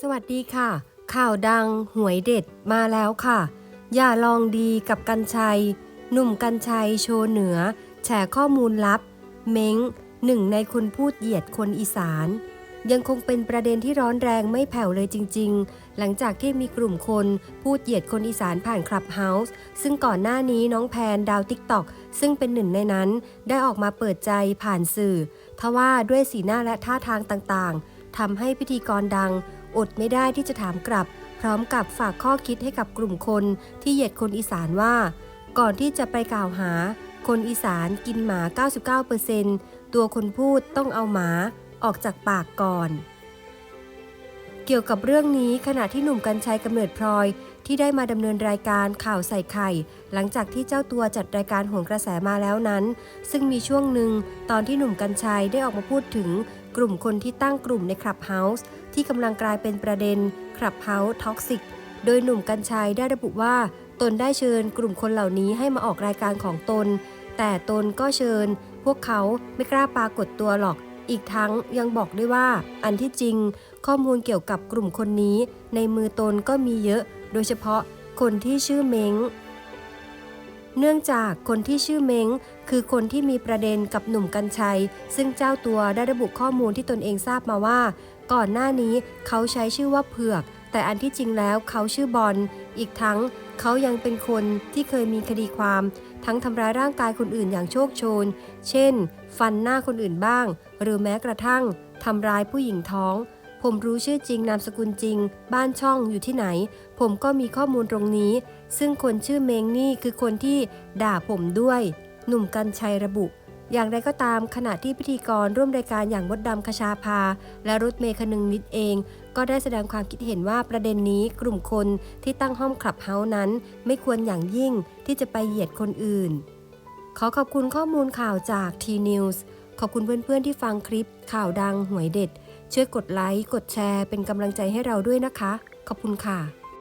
สวัสดีค่ะ ข่าวดังหวยเด็ดมาแล้วค่ะ อย่าลองดีกับกัญชัย หนุ่มกัญชัยโชว์เหนือ แฉข้อมูลลับ เม้งหนึ่งในคนพูดเหยียดคนอีสาน ยังคงเป็นประเด็นที่ร้อนแรงไม่แผ่วเลยจริง ๆ หลังจากที่มีกลุ่มคนพูดเหยียดคนอีสานผ่านคลับเฮาส์ซึ่งก่อนหน้านี้น้องแพนดาวติ๊กต็อกซึ่งเป็นหนึ่งในนั้น ได้ออกมาเปิดใจผ่านสื่อทว่าด้วยสีหน้าและท่าทางต่างๆทำให้พิธีกรดัง อดไม่ได้ที่จะถามกลับ พร้อมกับฝากข้อคิดให้กับกลุ่มคนที่เหยียดคนอีสานว่า ก่อนที่จะไปกล่าวหา คนอีสานกินหมา 99%ตัวคนพูดต้องเอาหมาออกจากปากก่อน เกี่ยวกับเรื่องนี้ขณะที่หนุ่มกัญชัยกำเนิดพลอย ที่ได้มาดำเนินรายการข่าวใส่ไข่ หลังจากที่เจ้าตัวจัดรายการโหนกระแสมาแล้วนั้น ซึ่งมีช่วงหนึ่งตอนที่หนุ่มกัญชัยได้ออกมาพูดถึง กลุ่มคนที่ตั้งกลุ่มในคลับเฮาส์ที่กำลังกลายเป็นประเด็นคลับเฮาส์ท็อกซิกโดยหนุ่มกัญชัยได้ระบุว่า ตนได้เชิญกลุ่มคนเหล่านี้ให้มาออกรายการของตน แต่ตนก็เชิญ พวกเขาไม่กล้าปรากฏตัวหรอก อีกทั้งยังบอกด้วยว่า อันที่จริง ข้อมูลเกี่ยวกับกลุ่มคนนี้ ในมือตนก็มีเยอะ โดยเฉพาะคนที่ชื่อเม้งเนื่องจากคนที่ชื่อเม้งคือคนที่มีประเด็นกับหนุ่มกัญชัย ซึ่งเจ้าตัวได้ระบุข้อมูลที่ตนเองทราบมาว่า ก่อนหน้านี้เขาใช้ชื่อว่าเผือก แต่อันที่จริงแล้วเขาชื่อบอล อีกทั้งเขายังเป็นคนที่เคยมีคดีความ ทั้งทำร้ายร่างกายคนอื่นอย่างโชคโชน เช่น ฟันหน้าคนอื่นบ้าง หรือแม้กระทั่งทำร้ายผู้หญิงท้อง ผมรู้ชื่อจริงนามสกุลจริง บ้านช่องอยู่ที่ไหน ผมก็มีข้อมูลตรงนี้ ซึ่งคนชื่อเมงนี่คือคนที่ด่าผมด้วย หนุ่มกัญชัยระบุ อย่างไรก็ตามขณะที่พิธีกรร่วมรายการอย่างมดดำคชาภา และรถเมย์คนึงนิดเอง ก็ได้แสดงความคิดเห็นว่าประเด็นนี้กลุ่มคนที่ตั้งห้องคลับเฮาส์นั้น ไม่ควรอย่างยิ่งที่จะไปเหยียดคนอื่น ขอขอบคุณข้อมูลข่าวจาก T-News ขอบคุณเพื่อนๆที่ฟังคลิปข่าวดังหวยเด็ด ช่วยกดไลค์กดแชร์เป็นกำลังใจให้เราด้วยนะคะ ขอบคุณค่ะ